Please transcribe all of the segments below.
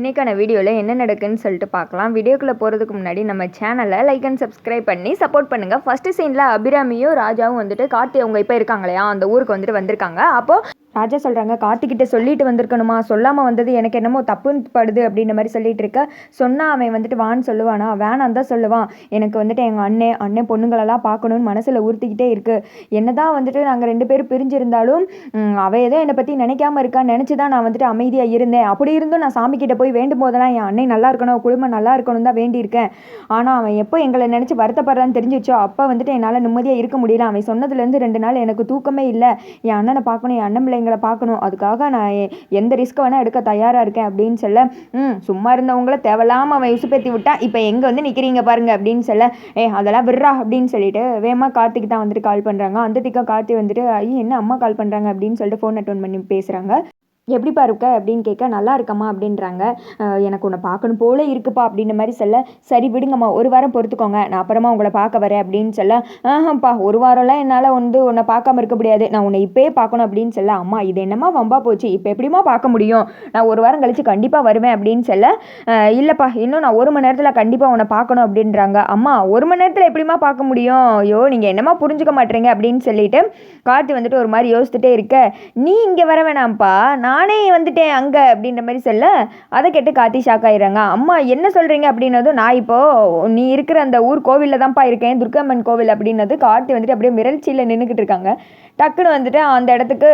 இன்றைக்கான வீடியோவில் என்ன நடக்குன்னு சொல்லிட்டு பார்க்கலாம். வீடியோக்குள்ளே போகிறதுக்கு முன்னாடி நம்ம சேனலை லைக் அண்ட் சப்ஸ்கிரைப் பண்ணி சப்போர்ட் பண்ணுங்கள் ஃபஸ்ட்டு சீனில் அபிராமியும் ராஜாவும் வந்துட்டு கார்த்தி அவங்க இப்போ இருக்காங்க இல்லையா? அந்த ஊருக்கு வந்துட்டு வந்திருக்காங்க. அப்போது ராஜா சொல்கிறாங்க கார்த்திகிட்ட சொல்லிட்டு வந்திருக்கணுமா? சொல்லாமல் வந்தது எனக்கு என்னமோ தப்புன்னு படுது அப்படின்ற மாதிரி சொல்லிட்டு இருக்க. சொன்னால் அவன் வந்துட்டு வான்னு சொல்லுவானா? வேணாம் தான் சொல்லுவான். எனக்கு வந்துட்டு எங்கள் அண்ணன் அண்ணன் பொண்ணுங்களெல்லாம் பார்க்கணுன்னு மனசில் உறுத்திக்கிட்டே இருக்குது என்னதான் வந்துட்டு நாங்கள் ரெண்டு பேரும் பிரிஞ்சிருந்தாலும் அவள் ஏதோ என்னை பற்றி நினைக்காம இருக்கான்னு நினச்சி தான் நான் வந்துட்டு அமைதியாக இருந்தேன். அப்படி இருந்தும் நான் சாமிக்கிட்ட போய் போய் வேண்டும் போதெல்லாம் என் அண்ணன் நல்லா இருக்கணும் குடும்பம் நல்லா இருக்கணும் தான் வேண்டியிருக்கேன். ஆனால் அவன் எப்போ எங்களை நினச்சி வருத்தப்படுறான்னு தெரிஞ்சிச்சோ அப்போ வந்துட்டு என்னால் நிம்மதியாக இருக்க முடியல. அவன் சொன்னதுலேருந்து ரெண்டு நாள் எனக்கு தூக்கமே இல்லை. என் அண்ணனை பார்க்கணும் என் அண்ணன் பிள்ளைங்களை பார்க்கணும். அதுக்காக நான் எந்த ரிஸ்க் வேணால் எடுக்க தயாராக இருக்கேன் அப்படின்னு சொல்ல ம் சும்மா இருந்தவங்கள தேவையில்லாமல் அவன் உசுப்பேத்தி விட்டான் இப்போ எங்கே வந்து நிற்கிறீங்க பாருங்க அப்படின்னு சொல்ல ஏ அதெல்லாம் விட்றா அப்படின்னு சொல்லிட்டு வேகமாக கார்த்திக் தான் வந்துட்டு கால் பண்ணுறாங்க அந்த திக்கா கார்த்தி வந்துட்டு ஐயோ என்ன அம்மா கால் பண்ணுறாங்க அப்படின்னு சொல்லிட்டு ஃபோன் அட்டன் பண்ணி பேசுகிறாங்க எப்படிப்பா இருக்க? அப்படின்னு கேட்க நல்லா இருக்கம்மா அப்படின்றாங்க. எனக்கு உன்னை பார்க்கணும் போல இருக்குப்பா அப்படின்ற மாதிரி சொல்ல சரி விடுங்கம்மா ஒரு வாரம் பொறுத்துக்கோங்க. நான் அப்புறமா உங்களை பார்க்க வரேன் அப்படின்னு சொல்ல ஆஹாப்பா ஒரு வாரம்லாம் என்னால் வந்து உன்னை பார்க்காம இருக்க முடியாது. நான் உன்னை இப்போயே பார்க்கணும் அப்படின்னு சொல்ல அம்மா இது என்னம்மா வம்பா போச்சு? இப்போ எப்படிம்மா பார்க்க முடியும்? நான் ஒரு வாரம் கழித்து கண்டிப்பாக வருவேன் அப்படின்னு சொல்ல இல்லைப்பா இன்னும் நான் ஒரு மணி நேரத்தில் கண்டிப்பாக உன்னை பார்க்கணும் அப்படின்றாங்க. அம்மா ஒரு மணி நேரத்தில் எப்படிம்மா பார்க்க முடியும்? ஐயோ நீங்கள் என்னம்மா புரிஞ்சுக்க மாட்டேறீங்க அப்படின்னு சொல்லிட்டு கார்த்தி வந்துட்டு ஒரு மாதிரி யோசிச்சுட்டே இருக்க நீ இங்கே வர வேணாம்ப்பா. நான் வந்துட்டேன் அங்கே அப்படின்ற மாதிரி சொல்ல அதை கேட்டு கார்த்தி ஷாக் ஆயிடுறாங்க. அம்மா என்ன சொல்கிறீங்க அப்படின்னதும் நான் இப்போது நீ இருக்கிற அந்த ஊர் கோவிலில் தான்ப்பா இருக்கேன் துர்க்கம்மன் கோவில் அப்படின்னது கார்த்தி வந்துட்டு அப்படியே மிரட்சியில் நின்றுக்கிட்டு இருக்காங்க. டக்குன்னு வந்துட்டு அந்த இடத்துக்கு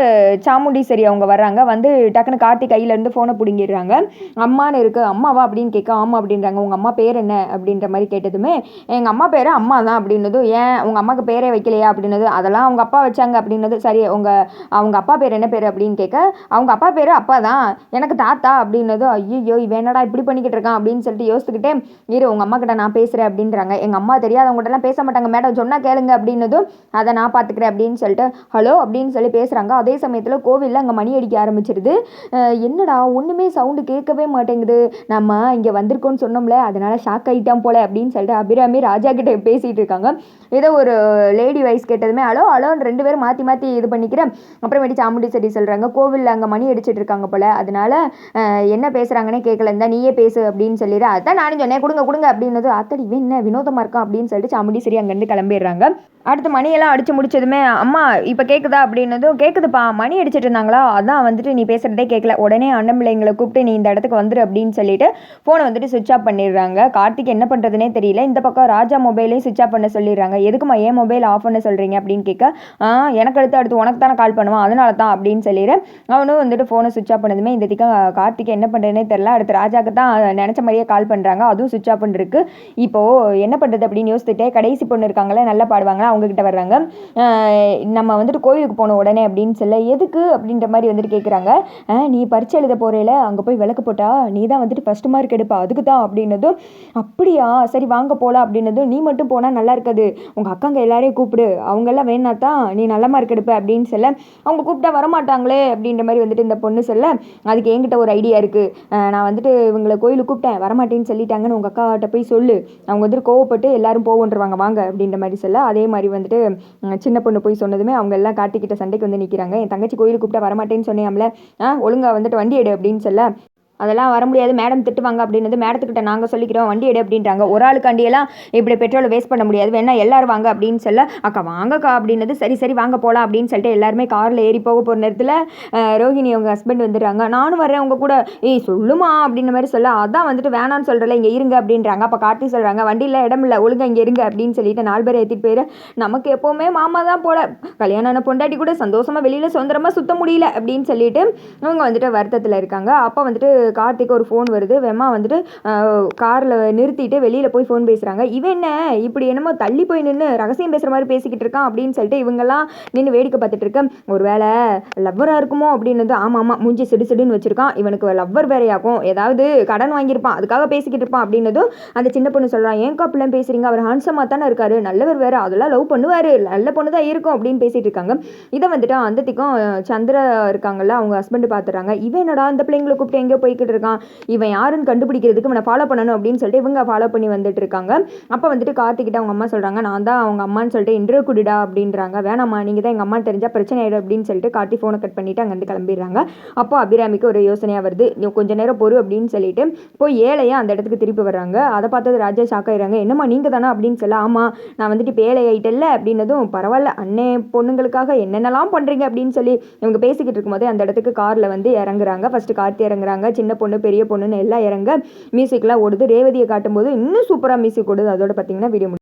சாமுண்டீஸ்வரி அவங்க வர்றாங்க. வந்து டக்குன்னு கார்த்தி கையிலேருந்து ஃபோனை பிடுங்கிடுறாங்க. அம்மான்னு இருக்குது அம்மாவா அப்படின்னு கேட்க ஆமாம் அப்படின்றாங்க. உங்கள் அம்மா பேர் என்ன அப்படின்ற மாதிரி கேட்டதுமே எங்கள் அம்மா பேர் அம்மா தான் அப்படின்னதும் ஏன் உங்கள் அம்மாவுக்கு பேரே வைக்கலையா? அப்படின்னது அதெல்லாம் அவங்க அப்பா வச்சாங்க அப்படின்னது சரி உங்கள் அவங்க அப்பா பேர் என்ன பேர்? அப்படின்னு கேட்க அவங்க அப்பா பேர் அப்பா தான் எனக்கு தாத்தா அப்படின்னதும் ஐயோ இவன் என்னடா இப்படி பண்ணிக்கிட்டு இருக்கான் அப்படின்னு சொல்லிட்டு யோசிச்சுக்கிட்டே இரு உங்கள் அம்மா கிட்ட நான் பேசுகிறேன் அப்படின்றாங்க. எங்கள் அம்மா தெரியாதவங்ககிட்டலாம் பேச மாட்டாங்க. மேடம் சொன்னால் கேளுங்க அப்படின்னதும் அதை நான் பார்த்துக்கிறேன் அப்படின்னு சொல்லிட்டு ஹலோ அப்படின்னு சொல்லி பேசுகிறாங்க அதே சமயத்தில் கோவிலில் அங்கே மணி அடிக்க ஆரம்பிச்சிருது. என்னடா ஒன்றுமே சவுண்டு கேட்கவே மாட்டேங்குது. நம்ம இங்கே வந்திருக்கோம்னு சொன்னோம்ல அதனால ஷாக் ஆகிட்டான் போல அப்படின்னு சொல்லிட்டு அபிராமி ராஜா கிட்ட பேசிகிட்டு இருக்காங்க. ஏதோ ஒரு லேடி வைஸ் கேட்டதுமே ஹலோ ஹலோன்னு ரெண்டு பேரும் மாற்றி மாற்றி இது பண்ணிக்கிறேன். அப்புறமேட்டு சாமுண்டீஸ்வரி சொல்கிறாங்க கோவிலில் அங்கே மணி அடிச்சிட்டு இருக்காங்க போல. அதனால என்ன பேசுகிறாங்கன்னே கேட்கல இருந்தா நீயே பேசு அப்படின்னு சொல்லிடு. அதான் நானும் சொன்னேன். கொடுங்க கொடுங்க அப்படின்னது. அத்தடி இவன் என்ன வினோதமாக இருக்கான் அப்படின்னு சொல்லிட்டு சாமுண்டீஸ்வரி அங்கேருந்து கிளம்பிடுறாங்க. அடுத்து மணியெல்லாம் அடிச்சு முடிச்சதுமே அம்மா இப்போ கேட்குதா அப்படின்னதும் கேட்குதுப்பா மணி அடிச்சிட்டு இருந்தாங்களா அதான் வந்துட்டு நீ பேசுகிறதே கேட்கல உடனே அண்ணன் பிள்ளைங்களை கூப்பிட்டு நீ இந்த இடத்துக்கு வந்துரு அப்படின்னு சொல்லிட்டு ஃபோனை வந்துட்டு சுவிட்ச் ஆஃப் பண்ணிடுறாங்க. கார்த்திக் என்ன பண்ணுறதுனே தெரியல. இந்த பக்கம் ராஜா மொபைலையும் சுவிச் ஆஃப் பண்ண சொல்லிடுறாங்க. எதுக்குமா ஏன் மொபைல் ஆஃப் பண்ண சொல்கிறீங்க அப்படின்னு கேட்க எனக்கு அடுத்து அடுத்து உனக்கு தானே கால் பண்ணுவான். அதனால தான் அப்படின்னு சொல்லிடு. அவனும் வந்துட்டு ஃபோனை சுவிச் ஆஃப் பண்ணதுமே இந்த திக்கம் கார்த்திகை என்ன பண்ணுறதுனே தெரில அடுத்து ராஜாக்கு தான் நினச்ச மாதிரியே கால் பண்ணுறாங்க அதுவும் சுவிச் ஆஃப் பண்ணிருக்கு. இப்போது என்ன பண்ணுறது அப்படின்னு யோசித்துட்டே கடைசி பொண்ணு இருக்காங்களே நல்லா பாடுவாங்களா? அவங்கக்கிட்ட வர்றாங்க. நம்ம வந்துட்டு கோயிலுக்கு போன உடனே அப்படின்னு சொல்ல எதுக்கு? அப்படின்ற மாதிரி வந்துட்டு கேட்குறாங்க நீ பரீட்சை எழுத போகிறேல அங்கே போய் விளக்கு போட்டா நீ தான் வந்துட்டு ஃபஸ்ட் மார்க் எடுப்பா. அதுக்கு தான் அப்படின்னதும் அப்படியா? சரி வாங்க போகலாம் அப்படின்னதும் நீ மட்டும் போனால் நல்லா இருக்காது. உங்கள் அக்காங்க எல்லாரையும் கூப்பிடு. அவங்கெல்லாம் வேணா தான் நீ நல்ல மார்க் எடுப்ப அப்படின்னு சொல்ல அவங்க கூப்பிட்டா வரமாட்டாங்களே அப்படின்ற மாதிரி வந்துட்டு இந்த பொண்ணு சொல்ல அதுக்கு என்கிட்ட ஒரு ஐடியா இருக்குது நான் வந்துட்டு இவங்களை கோயிலுக்கு கூப்பிட்டேன். வரமாட்டேன்னு சொல்லிட்டாங்கன்னு உங்கள் அக்காட்ட போய் சொல்லு. அவங்க வந்துட்டு கோவப்பட்டு எல்லாரும் போவோன்றுவாங்க. வாங்க அப்படின்ற மாதிரி சொல்ல அதே மாதிரி வந்துட்டு சின்ன பொண்ணு போய் சொன்னதுமே அவங்க எல்லாம் காட்டிக்கிட்ட சண்டைக்கு வந்து நிற்கிறாங்க என் தங்கச்சி கோயிலுக்கு கூப்பிட்டா வரமாட்டேன்னு சொன்னேன்ல. ஆ ஒழுங்கா வந்துட்டு வண்டி எடு அப்படின்னு சொல்ல அதெல்லாம் வர முடியாது. மேடம் திட்டுவாங்க அப்படின்னது மேடத்துக்கிட்ட நாங்கள் சொல்லிக்கிறோம். வண்டி எடு அப்படின்றாங்க. ஒரு ஆளுக்காண்டியெல்லாம் இப்படி பெட்ரோலை வேஸ்ட் பண்ண முடியாது. வேணா எல்லாரும் வாங்க அப்படின்னு சொல்ல அக்கா வாங்கக்கா அப்படின்னது சரி சரி வாங்க போகலாம் அப்படின்னு சொல்லிட்டு எல்லாருமே காரில் ஏறி போக போகிற நேரத்தில் ரோஹிணி அவங்க ஹஸ்பண்ட் வந்துடுறாங்க. நானும் வரேன் அவங்க கூட. ஏய் சொல்லுமா அப்படின்ற மாதிரி சொல்ல அதான் வந்துட்டு வேணான்னு சொல்கிறல இங்கே இருங்க அப்படின்றாங்க. அப்போ காட்டி சொல்கிறாங்க வண்டியில் இடம் இல்லை. ஒழுங்கா இங்கே இருங்க அப்படின்னு சொல்லிட்டு நாலு பேர் ஏற்றிட்டு போயிரு. நமக்கு எப்போவுமே மாமா தான் போல. கல்யாணம் ஆன பொண்டாட்டி கூட சந்தோஷமாக வெளியில் சுதந்திரமாக சுத்த முடியல அப்படின்னு சொல்லிட்டு இவங்க வந்துட்டு வருத்தத்தில் இருக்காங்க. அப்போ வந்துட்டு கார்த்திக் ஒரு ஃபோன் வருது. வெம்மா வந்துட்டு காரில் நிறுத்திட்டு வெளியில் போய் ஃபோன் பேசுகிறாங்க இவன் என்ன? இப்படி என்னமோ தள்ளி போய் நின்று ரகசியம் பேசுகிற மாதிரி பேசிக்கிட்டு இருக்கான் அப்படின்னு சொல்லிட்டு இவங்கெல்லாம் நின்று வேடிக்கை பார்த்துட்டு ஒரு வேளை லவ்வராக இருக்குமோ அப்படின்னது ஆமாம் ஆமாம் மூஞ்சி சிடு சிடுன்னு வச்சுருக்கான். இவனுக்கு லவ்வர் வேறையாகும் ஏதாவது கடன் வாங்கியிருப்பான். அதுக்காக பேசிக்கிட்டு இருப்பான் அப்படின்னதும் அந்த சின்ன பொண்ணு சொல்கிறான் ஏன் அப்படிலாம் பேசுகிறீங்க அவர் ஹான்சமாக தானே இருக்காரு. நல்லவர் வேறு. அதெல்லாம் லவ் பண்ணுவார். நல்ல பொண்ணு தான் இருக்கும் அப்படின்னு பேசிகிட்டு இருக்காங்க. இதை வந்துட்டு அந்த திக்கும் சந்திர இருக்காங்கல்ல அவங்க ஹஸ்பண்ட் பார்த்துறாங்க இவன் என்னடா அந்த பிள்ளைங்களை கூப்பிட்டு எங்கே போய் போய்கிட்டு இருக்கான் இவன் யாருன்னு கண்டுபிடிக்கிறதுக்கு இவனை ஃபாலோ பண்ணணும் அப்படின்னு சொல்லிட்டு இவங்க ஃபாலோ பண்ணி வந்துட்டு இருக்காங்க அப்போ வந்துட்டு கார்த்திகிட்ட அவங்க அம்மா சொல்கிறாங்க நான் தான் அவங்க அம்மான்னு சொல்லிட்டு இன்டர்வியூ குடிடா அப்படின்றாங்க. வேணாம்மா நீங்கள் தான் எங்கள் அம்மா தெரிஞ்சால் பிரச்சனை ஆயிடும் அப்படின்னு சொல்லிட்டு கார்த்தி ஃபோனை கட் பண்ணிவிட்டு அங்கேருந்து கிளம்பிடுறாங்க. அப்போ அபிராமிக்கு ஒரு யோசனையாக வருது. கொஞ்ச நேரம் பொறு அப்படின்னு சொல்லிட்டு போய் ஏழையாக அந்த இடத்துக்கு திருப்பி வர்றாங்க. அதை பார்த்தது ராஜா ஷாக் ஆயிடுறாங்க. என்னம்மா நீங்கள் தானே அப்படின்னு சொல்ல ஆமாம் நான் வந்துட்டு இப்போ ஏழை ஆயிட்டல்ல அப்படின்னதும் பரவாயில்ல அண்ணே பொண்ணுங்களுக்காக என்னென்னலாம் பண்ணுறீங்க அப்படின்னு சொல்லி இவங்க பேசிக்கிட்டு இருக்கும்போதே அந்த இடத்துக்கு காரில் வந்து இறங்குறாங்க. ஃபஸ்ட்டு கார்த்தி இறங்குறாங்க. சின்ன பொண்ணு பெரிய பொண்ணுன்னு எல்லாம் இறங்க மியூசிக்லாம் ஓடுது. ரேவதியை காட்டும்போது இன்னும் சூப்பராக மியூசிக் ஓடுது. அதோட பார்த்தீங்கன்னா வீடியோ